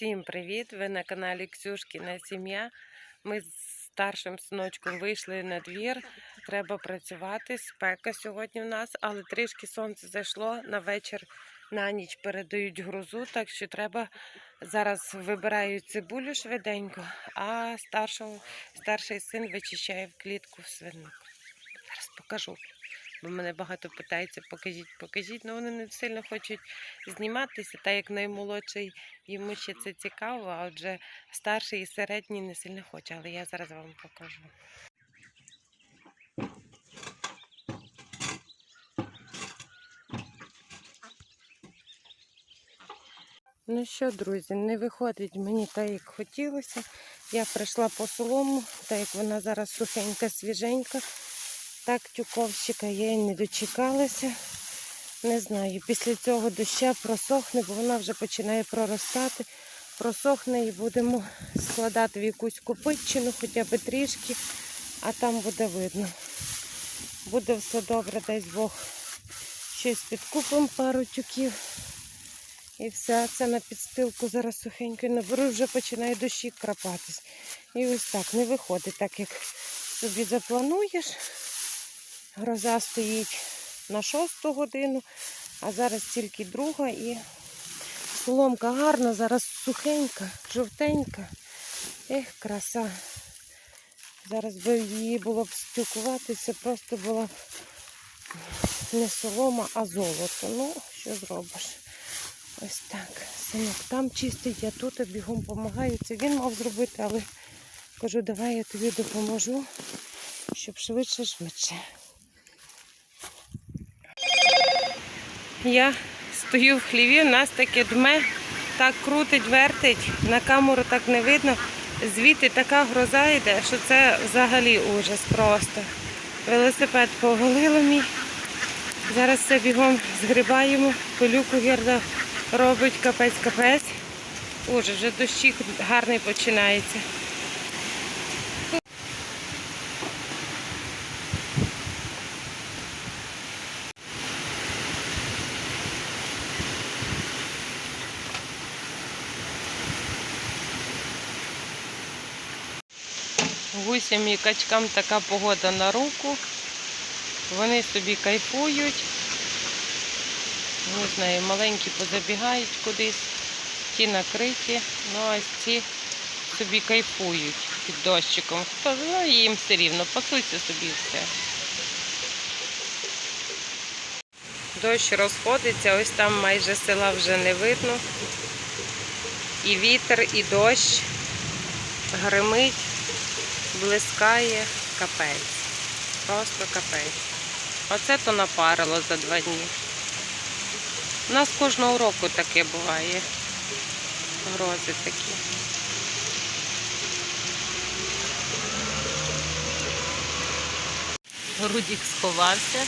Всім привіт! Ви на каналі Ксюшкіна Сім'я. Ми з старшим синочком вийшли на двір. Треба працювати. Спека сьогодні в нас, але трішки сонце зайшло на вечір. На ніч передають грузу, так що треба зараз вибираю цибулю швиденько, а старший син вичищає в клітку свинок. Зараз покажу. Бо мене багато питається, покажіть, покажіть. Ну вони не сильно хочуть зніматися, так як наймолодший йому ще це цікаво, а отже старший і середній не сильно хоче, але я зараз вам покажу. Ну що, друзі, не виходить мені так, як хотілося. Я прийшла по солому, так як вона зараз сухенька, свіженька. Так тюковщика я і не дочекалася. Не знаю, після цього доща просохне, бо вона вже починає проростати. Просохне і будемо складати в якусь копитчину, хоча б трішки, а там буде видно. Буде все добре, десь Бог щось підкупимо пару тюків. І все, це на підстилку зараз сухенько наберу, вже починає дощі крапатись. І ось так не виходить, так як собі заплануєш. Гроза стоїть на шосту годину, а зараз тільки друга і соломка гарна, зараз сухенька, жовтенька. Ех, краса. Зараз би її було б спілкуватися, просто була б не солома, а золото. Ну, що зробиш? Ось так. Синок там чистить, я тут бігом допомагаю. Це він мав зробити, але кажу, давай я тобі допоможу, щоб швидше, Я стою в хліві, нас таке дме, так крутить, вертить, на камеру так не видно. Звідти така гроза йде, що це взагалі ужас просто. Велосипед повалило мій. Зараз все бігом згрібаємо, пилюку гірда робить капець-капець. Ужас, вже дощик гарний починається. Гусям і качкам така погода на руку. Вони собі кайфують. Не знаю, маленькі позабігають кудись, ті накриті, ну а ці собі кайфують під дощиком. Хто ну, їм все рівно, пасуться собі все. Дощ розходиться, ось там майже села вже не видно. І вітер, і дощ гримить блискає капець. Просто капець. Оце то напарило за два дні. У нас кожного року таке буває. Грози такі. Рудік сховався.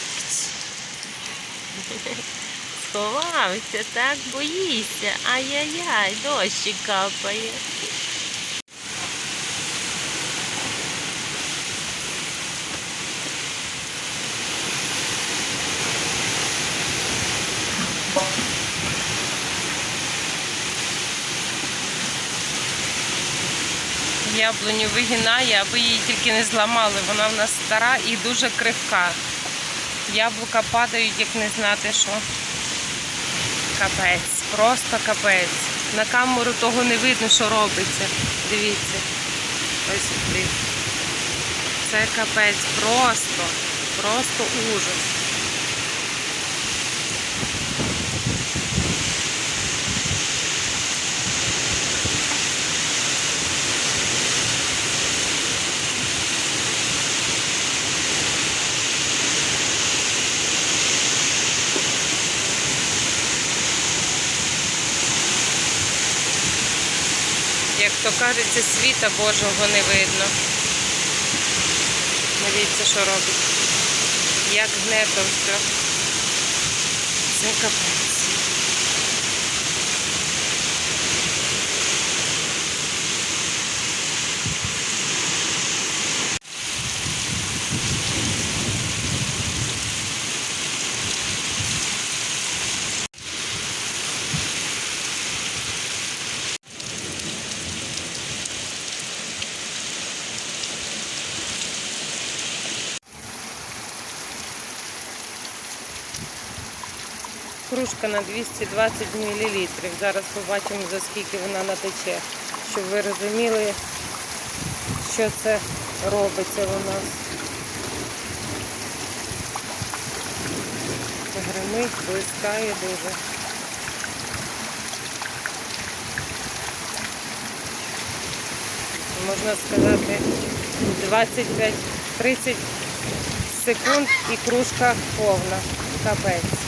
Сховався, так боїшся. Ай-яй-яй, дощик капає. Яблуню вигинає, аби її тільки не зламали. Вона в нас стара і дуже кривка. Яблука падають, як не знати що. Капець, просто капець. На камеру того не видно, що робиться. Дивіться. Ось сюди. Це капець, просто, просто ужас. То кажеться, світа Божого не видно. Дивіться, що робить. Як гнето все. Це капець. Кружка на 220 мл. Зараз побачимо, за скільки вона натече, щоб ви розуміли, що це робиться у нас. Гримить, блискає дуже. Можна сказати, 25-30 секунд і кружка повна. Капець.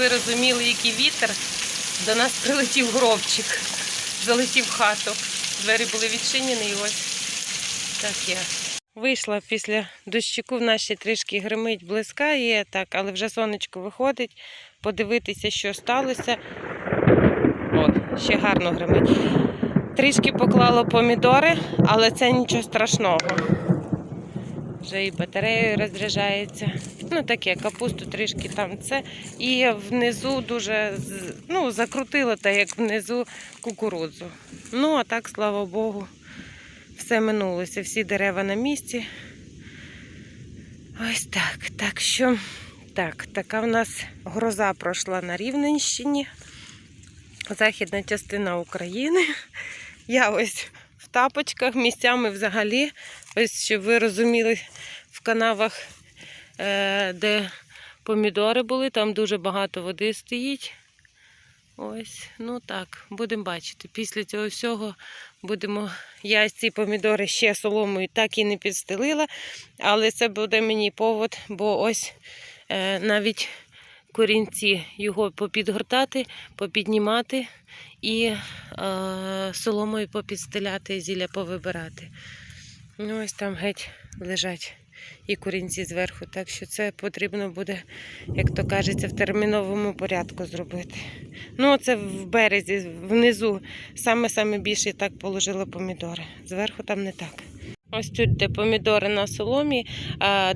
Ви розуміли, який вітер, до нас прилетів гробчик, залетів в хату. Двері були відчинені і ось так є. Вийшла після дощику, в ще трішки гримить, блискає, так, але вже сонечко виходить, подивитися, що сталося. О, ще гарно гримить. Трішки поклала помідори, але це нічого страшного. Вже і батарея розряджається. Ну таке, капусту трішки там це. І внизу дуже ну, закрутила так, як внизу кукурудзу. Ну, а так, слава Богу, все минулося. Всі дерева на місці. Ось так. Так що, так, така в нас гроза пройшла на Рівненщині. Західна частина України. Я ось в тапочках місцями взагалі. Ось щоб ви розуміли, в канавах, де помідори були, там дуже багато води стоїть. Ось, ну так, будемо бачити. Після цього всього будемо. Я ці помідори ще соломою так і не підстелила, але це буде мені повод, бо ось е, навіть корінці його попідгортати, попіднімати і е, соломою попідстеляти, зілля повибирати. Ну, ось там геть лежать і корінці зверху. Так що це потрібно буде, як то кажеться, в терміновому порядку зробити. Ну, це в березі, внизу, саме-саме більше так положила помідори. Зверху там не так. Ось тут, де помідори на соломі,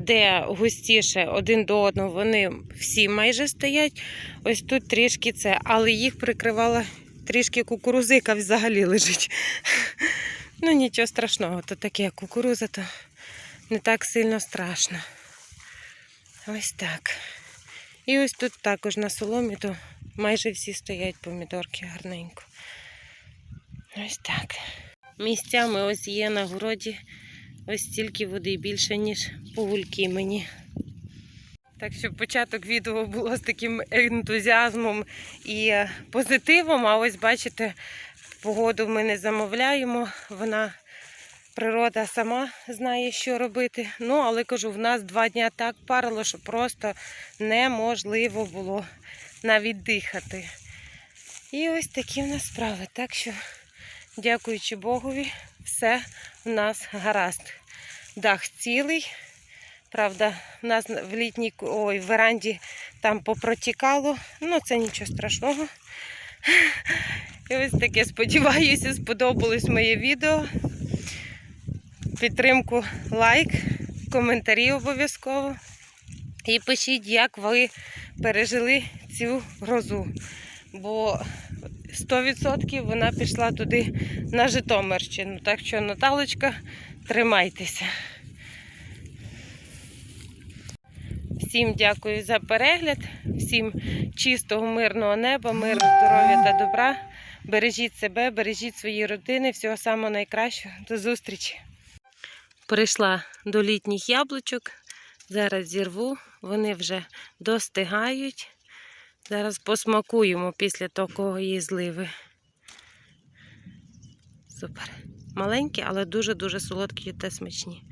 де густіше один до одного, вони всі майже стоять. Ось тут трішки це, але їх прикривала трішки кукурузика взагалі лежить. Ну, нічого страшного, то таке кукуруза, то не так сильно страшно. Ось так. І ось тут також на соломі, то майже всі стоять помідорки гарненько. Ось так. Місцями ось є на городі ось стільки води більше, ніж погульки мені. Так що початок відео було з таким ентузіазмом і е, позитивом. А ось бачите, погоду ми не замовляємо. Вона природа сама знає, що робити. Ну, але кажу, в нас два дня так парило, що просто неможливо було навіть дихати. І ось такі в нас справи. Так що, дякуючи Богові, все в нас гаразд. Дах цілий. Правда, в нас в літній ой, в веранді там попротікало. Ну, це нічого страшного. І ось таке сподіваюся, сподобалось моє відео. Підтримку, лайк, коментарі обов'язково. І пишіть, як ви пережили цю грозу. Бо 100% вона пішла туди на Житомирщину. Так що, Наталочка, тримайтеся. Всім дякую за перегляд, всім чистого, мирного неба, миру, здоров'я та добра. Бережіть себе, бережіть свої родини. Всього самого найкращого. До зустрічі. Прийшла до літніх яблучок. Зараз зірву, вони вже достигають. Зараз посмакуємо після такої зливи. Супер. Маленькі, але дуже-дуже солодкі та смачні.